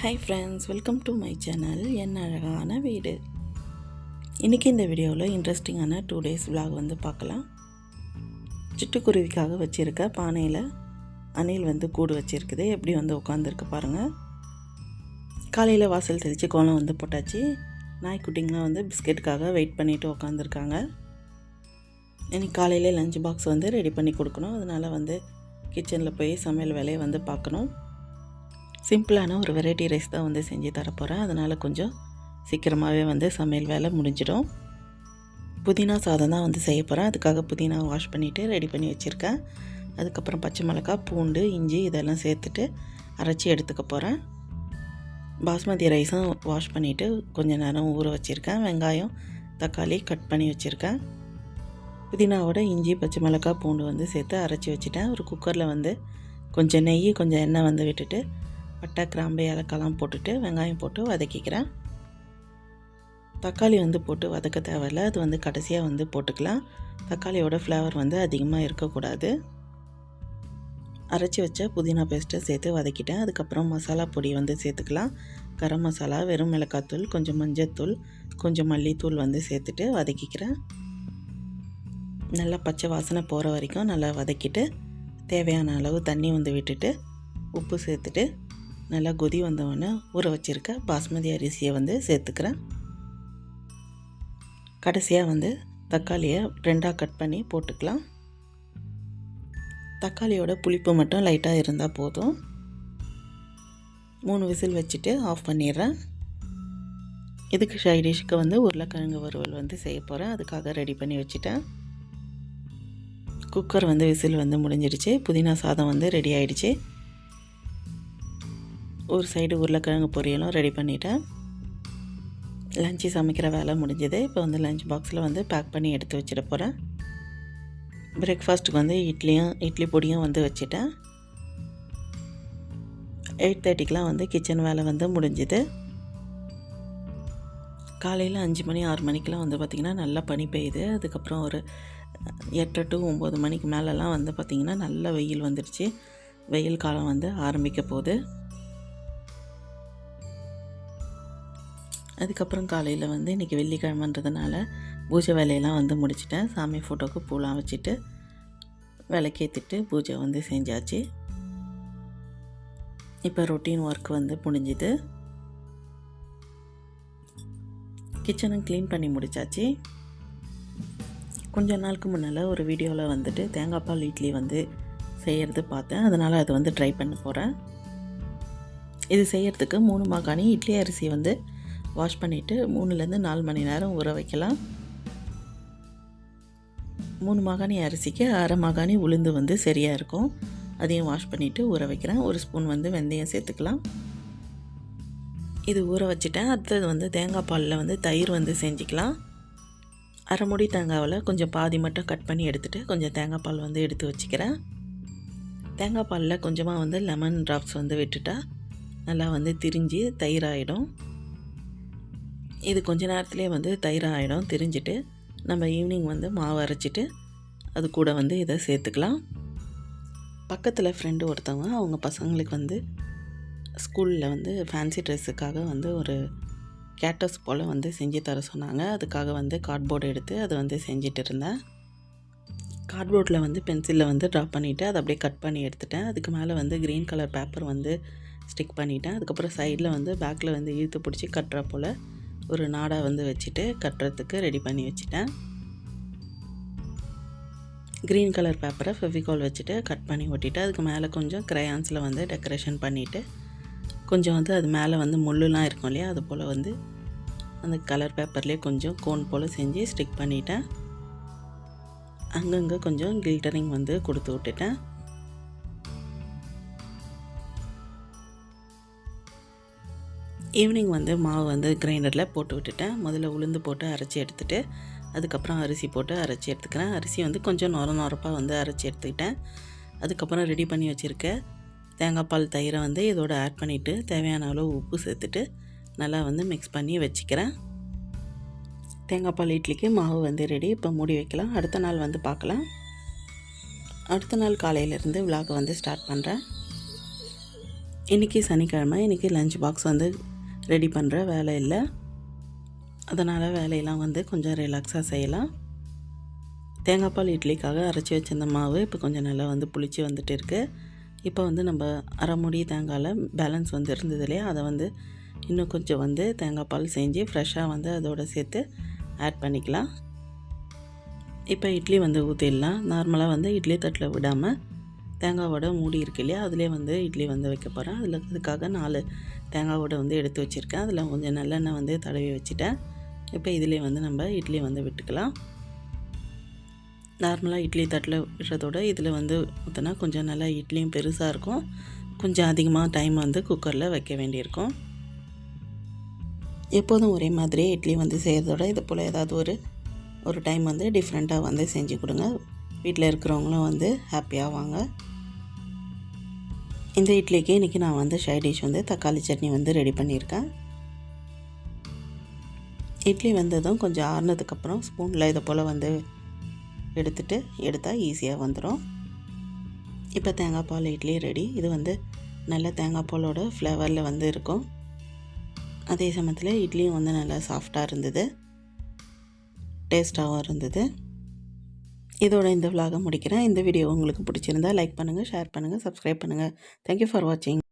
Hi friends welcome to my channel என் அழகான வீடு. இன்றைக்கி இந்த வீடியோவில் இன்ட்ரெஸ்டிங்கான டூ டேஸ் விலாக் வந்து பார்க்கலாம். சிட்டுக்குருவிக்காக வச்சுருக்க பானையில் அணில் வந்து கூடு வச்சுருக்குது. எப்படி வந்து உட்காந்துருக்கு பாருங்கள் காலையில் வாசல் தெளித்து கோலம் வந்து போட்டாச்சு. நாய்க்குட்டிங்களாம் வந்து பிஸ்கெட்டுக்காக வெயிட் பண்ணிவிட்டு உட்காந்துருக்காங்க இன்றைக்கி காலையில் லஞ்ச் பாக்ஸ் வந்து ரெடி பண்ணி கொடுக்கணும். அதனால் வந்து கிச்சனில் போய் சமையல் வேலையை வந்து பார்க்கணும். சிம்பிளான ஒரு வெரைட்டி ரைஸ் தான் வந்து செஞ்சு தரப்போகிறேன் அதனால் கொஞ்சம் சீக்கிரமாகவே வந்து சமையல் வேலை முடிஞ்சிடும். புதினா சாதம் தான் வந்து செய்ய போகிறேன் அதுக்காக புதினா வாஷ் பண்ணிவிட்டு ரெடி பண்ணி வச்சுருக்கேன். அதுக்கப்புறம் பச்சை மிளகா பூண்டு இஞ்சி இதெல்லாம் சேர்த்துட்டு அரைச்சி எடுத்துக்க போகிறேன் பாஸ்மதி ரைஸும் வாஷ் பண்ணிவிட்டு கொஞ்ச நேரம் ஊற வச்சுருக்கேன். வெங்காயம் தக்காளி கட் பண்ணி வச்சுருக்கேன். புதினாவோட இஞ்சி பச்சை மிளகா பூண்டு வந்து சேர்த்து அரைச்சி வச்சுட்டேன். ஒரு குக்கரில் வந்து கொஞ்சம் நெய் கொஞ்சம் எண்ணெய் வந்து விட்டுட்டு பட்டை கிராம்பு ஏலக்காய்லாம் போட்டுட்டு வெங்காயம் போட்டு வதக்கிக்கிறேன். தக்காளி வந்து போட்டு வதக்க தேவையில்ல. அது வந்து கடைசியாக வந்து போட்டுக்கலாம். தக்காளியோட ஃப்ளேவர் வந்து அதிகமாக இருக்கக்கூடாது. அரைச்சி வச்ச புதினா பேஸ்ட்டை சேர்த்து வதக்கிட்டேன். அதுக்கப்புறம் மசாலா பொடி வந்து சேர்த்துக்கலாம். கரம் மசாலா வெறும் மிளகாத்தூள் கொஞ்சம் மஞ்சத்தூள் கொஞ்சம் மல்லித்தூள் வந்து சேர்த்துட்டு வதக்கிக்கிறேன். நல்லா பச்சை வாசனை போகிற வரைக்கும் நல்லா வதக்கிட்டு தேவையான அளவு தண்ணி வந்து விட்டுட்டு உப்பு சேர்த்துட்டு நல்லா கொதி வந்தவொடனே ஊற வச்சுருக்க பாஸ்மதி அரிசியை வந்து சேர்த்துக்கிறேன். கடைசியாக வந்து தக்காளியை ரெண்டாக கட் பண்ணி போட்டுக்கலாம். தக்காளியோட புளிப்பு மட்டும் லைட்டாக இருந்தால் போதும். மூணு விசில் வச்சுட்டு ஆஃப் பண்ணிடுறேன். இதுக்கு சைடிஷ்க்கு வந்து உருளைக்கிழங்கு வறுவல் வந்து செய்ய போகிறேன் அதுக்காக ரெடி பண்ணி வச்சுட்டேன். குக்கர் வந்து விசில் வந்து முடிஞ்சிடுச்சு. புதினா சாதம் வந்து ரெடி ஆகிடுச்சு ஒரு சைடு உருளைக்கிழங்கு பொரியலும் ரெடி பண்ணிவிட்டேன் லஞ்சு சமைக்கிற வேலை முடிஞ்சது. இப்போ வந்து லஞ்ச் பாக்ஸில் வந்து பேக் பண்ணி எடுத்து வச்சிட போகிறேன் பிரேக்ஃபாஸ்ட்டுக்கு வந்து இட்லியும் இட்லி பொடியும் வந்து வச்சுட்டேன். எயிட் தேர்ட்டிக்கெலாம் வந்து கிச்சன் வேலை வந்து முடிஞ்சுது. காலையில் அஞ்சு மணி ஆறு மணிக்கெலாம் வந்து பார்த்திங்கன்னா நல்லா பனி பெய்யுது. அதுக்கப்புறம் ஒரு எட்டு டு ஒம்பது மணிக்கு மேலெலாம் வந்து பார்த்திங்கன்னா நல்ல வெயில் வந்துடுச்சு வெயில் காலம் வந்து ஆரம்பிக்க போகுது. அதுக்கப்புறம் காலையில் வந்து இன்றைக்கி வெள்ளிக்கிழமைன்றதுனால பூஜை வேலையெல்லாம் வந்து முடிச்சிட்டேன். சாமி ஃபோட்டோக்கு பூலாம் வச்சுட்டு விளக்கேற்றிட்டு பூஜை வந்து செஞ்சாச்சு. இப்போ ரொட்டீன் ஒர்க் வந்து முடிஞ்சுது. கிச்சனும் க்ளீன் பண்ணி முடிச்சாச்சு. கொஞ்ச நாளுக்கு முன்னால் ஒரு வீடியோவில் வந்துட்டு தேங்காய் பால் இட்லி வந்து செய்கிறது பார்த்தேன். அதனால் அது வந்து ட்ரை பண்ண போகிறேன் இது செய்கிறதுக்கு மூணு மாகாணி இட்லி அரிசி வந்து வாஷ் பண்ணிவிட்டு மூணுலேருந்து நாலு மணி நேரம் ஊற வைக்கலாம். மூணு மாகாணி அரிசிக்கு அரை மாகாணி உளுந்து வந்து சரியாக இருக்கும். அதையும் வாஷ் பண்ணிவிட்டு ஊற வைக்கிறேன். ஒரு ஸ்பூன் வந்து வெந்தயம் சேர்த்துக்கலாம். இது ஊற வச்சுட்டேன். அடுத்தது வந்து தேங்காய் பாலில் வந்து தயிர் வந்து செஞ்சுக்கலாம். அரை முடி தேங்காவில் கொஞ்சம் பாதி மட்டும் கட் பண்ணி எடுத்துகிட்டு கொஞ்சம் தேங்காய் பால் வந்து எடுத்து வச்சுக்கிறேன். தேங்காய் பாலில் கொஞ்சமாக வந்து லெமன் ட்ராப்ஸ் வந்து விட்டுட்டா நல்லா வந்து திரிஞ்சு தயிராகிடும் இது கொஞ்ச நேரத்துலேயே வந்து தயிர் ஆகிடும் திரிஞ்சிட்டு நம்ம ஈவினிங் வந்து மாவு அரைச்சிட்டு அது கூட வந்து இதை சேர்த்துக்கலாம். பக்கத்தில் ஃப்ரெண்டு ஒருத்தவங்க அவங்க பசங்களுக்கு வந்து ஸ்கூலில் வந்து ஃபேன்சி ட்ரெஸ்ஸுக்காக வந்து ஒரு கேட்டஸ் போல் வந்து செஞ்சு தர சொன்னாங்க. அதுக்காக வந்து கார்ட்போர்டு எடுத்து அதை வந்து செஞ்சிட்டு இருந்தேன். கார்ட்போர்டில் வந்து பென்சிலில் வந்து ட்ரா பண்ணிவிட்டு அதை அப்படியே கட் பண்ணி எடுத்துட்டேன். அதுக்கு மேலே வந்து க்ரீன் கலர் பேப்பர் வந்து ஸ்டிக் பண்ணிட்டேன். அதுக்கப்புறம் சைடில் வந்து பேக்கில் வந்து இழுத்து பிடிச்சி கட்டுற போல் ஒரு நாடா வந்து வச்சுட்டு கட்டுறதுக்கு ரெடி பண்ணி வச்சுட்டேன். க்ரீன் கலர் பேப்பரை ஃபெவிகால் வச்சுட்டு கட் பண்ணி ஒட்டிட்டு அதுக்கு மேலே கொஞ்சம் க்ரையான்ஸில் வந்து டெக்கரேஷன் பண்ணிவிட்டு கொஞ்சம் வந்து அது மேலே வந்து முள்ளுலாம் இருக்கும் இல்லையா அது போல் வந்து அந்த கலர் பேப்பர்லேயே கொஞ்சம் கோன் போல் செஞ்சு ஸ்டிக் பண்ணிட்டேன். அங்கங்கே கொஞ்சம் கில்டரிங் வந்து கொடுத்து விட்டுட்டேன். ஈவினிங் வந்து மாவு வந்து கிரைண்டரில் போட்டு விட்டுட்டேன். முதல்ல உளுந்து போட்டு அரைச்சி எடுத்துகிட்டு அதுக்கப்புறம் அரிசி போட்டு அரைச்சி எடுத்துக்கிறேன். அரிசி வந்து கொஞ்சம் நொர நொரப்பாக வந்து அரைச்சி எடுத்துக்கிட்டேன். அதுக்கப்புறம் ரெடி பண்ணி வச்சுருக்க தேங்காய் பால் தயிரை வந்து இதோட ஆட் பண்ணிவிட்டு தேவையான அளவு உப்பு சேர்த்துட்டு நல்லா வந்து மிக்ஸ் பண்ணி வச்சுக்கிறேன். தேங்காய் பால் இட்லிக்கு மாவு வந்து ரெடி இப்போ மூடி வைக்கலாம். அடுத்த நாள் வந்து பார்க்கலாம். அடுத்த நாள் காலையிலேருந்து விலாகை வந்து ஸ்டார்ட் பண்ணுறேன் இன்றைக்கி சனிக்கிழமை. இன்றைக்கி லஞ்ச் பாக்ஸ் வந்து ரெடி பண்ணுற வேலை இல்லை. அதனால் வேலையெல்லாம் வந்து கொஞ்சம் ரிலாக்ஸாக செய்யலாம். தேங்காய் பால் இட்லிக்காக அரைச்சி வச்சிருந்த மாவு இப்போ கொஞ்சம் நல்லா வந்து புளிச்சு வந்துட்டு இருக்கு. இப்போ வந்து நம்ம அரை முடி தேங்காயில் பேலன்ஸ் வந்து இருந்தது இல்லையா? அதை வந்து இன்னும் கொஞ்சம் வந்து தேங்காய் பால் செஞ்சு ஃப்ரெஷ்ஷாக வந்து அதோட சேர்த்து ஆட் பண்ணிக்கலாம். இப்போ இட்லி வந்து ஊற்றிடலாம் நார்மலாக வந்து இட்லி தட்டில் விடாமல் தேங்காவோட மூடி இருக்கு இல்லையா? அதிலே வந்து இட்லி வந்து வைக்க போகிறேன் அதில் இதுக்காக நாலு தேங்காவோட வந்து எடுத்து வச்சுருக்கேன். அதில் கொஞ்சம் நல்லெண்ணெய் வந்து தடவி வச்சுட்டேன். இப்போ இதிலே வந்து நம்ம இட்லி வந்து விட்டுக்கலாம். நார்மலாக இட்லி தட்டில் விடுறதோட இதில் வந்து ஊற்றினா கொஞ்சம் நல்லா இட்லியும் பெருசாக இருக்கும். கொஞ்சம் அதிகமாக டைம் வந்து குக்கரில் வைக்க வேண்டியிருக்கும். எப்போதும் ஒரே மாதிரியே இட்லி வந்து செய்கிறதோட இது போல் ஏதாவது ஒரு ஒரு டைம் வந்து டிஃப்ரெண்ட்டாக வந்து செஞ்சு கொடுங்க. வீட்டில் இருக்கிறவங்களும் வந்து ஹாப்பியாக வாங்க. இந்த இட்லிக்கு இன்றைக்கி நான் வந்து ஷை டிஷ் வந்து தக்காளி சட்னி வந்து ரெடி பண்ணியிருக்கேன். இட்லி வந்ததும் கொஞ்சம் ஆறுனதுக்கப்புறம் ஸ்பூனில் இதை போல் வந்து எடுத்துட்டு எடுத்தால் ஈஸியாக வந்துடும் இப்போ தேங்காய் பால் இட்லி ரெடி இது வந்து நல்ல தேங்காய் பாலோட ஃப்ளேவரில் வந்து இருக்கும். அதே சமயத்தில் இட்லியும் வந்து நல்லா சாஃப்டாக இருந்தது. டேஸ்ட்டாகவும் இருந்தது. இதோட இந்த விலாக முடிக்கிறேன். இந்த வீடியோ உங்களுக்கு பிடிச்சிருந்தா லைக் பண்ணுங்கள் ஷேர் பண்ணுங்கள் சப்ஸ்கிரைப் பண்ணுங்கள் தேங்க்யூ ஃபார் வாட்சிங்